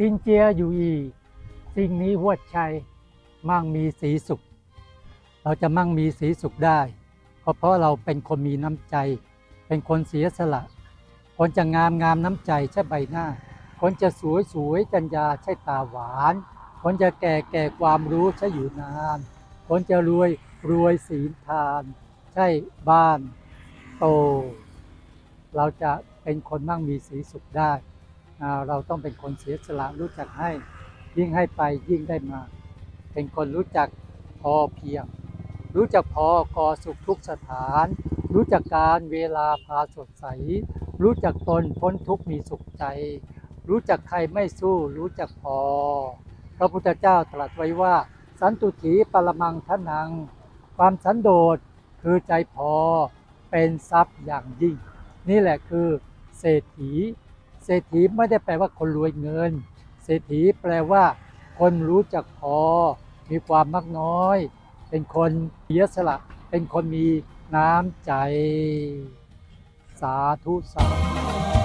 ซินเจียอยู่อี สิ่งนี้หวดชัย มั่งมีสีสุข เราจะมั่งมีสีสุขได้ก็เพราะเราเป็นคนมีน้ำใจ เป็นคนเสียสละ คนจะงามงามน้ำใจใช่ใบหน้า คนจะสวยสวยจัญญาใช่ตาหวาน คนจะแก่แก่ความรู้ใช่อยู่นาน คนจะรวยรวยศีลทาน ใช่บ้านโต เราจะเป็นคนมั่งมีสีสุขได้ เราต้องเป็นคนเสียสละรู้จักให้ ยิ่งให้ไปยิ่งได้มา เป็นคนรู้จักพอเพียง รู้จักพอกอสุขทุกสถาน รู้จักการเวลาพาสดใส รู้จักตนพ้นทุกข์มีสุขใจ รู้จักใครไม่สู้ รู้จักพอ พระพุทธเจ้าตรัสไว้ว่า สันตุถีปรมังทนัง ความสันโดษคือใจพอเป็นทรัพย์อย่างยิ่ง นี่แหละคือเศรษฐี เศรษฐีไม่ได้แปลว่าคนรวยเงิน เศรษฐีแปลว่า คนรู้จักพอ มีความมักน้อย เป็นคนเยสละ เป็นคนมีน้ำใจ สาธุสาธุ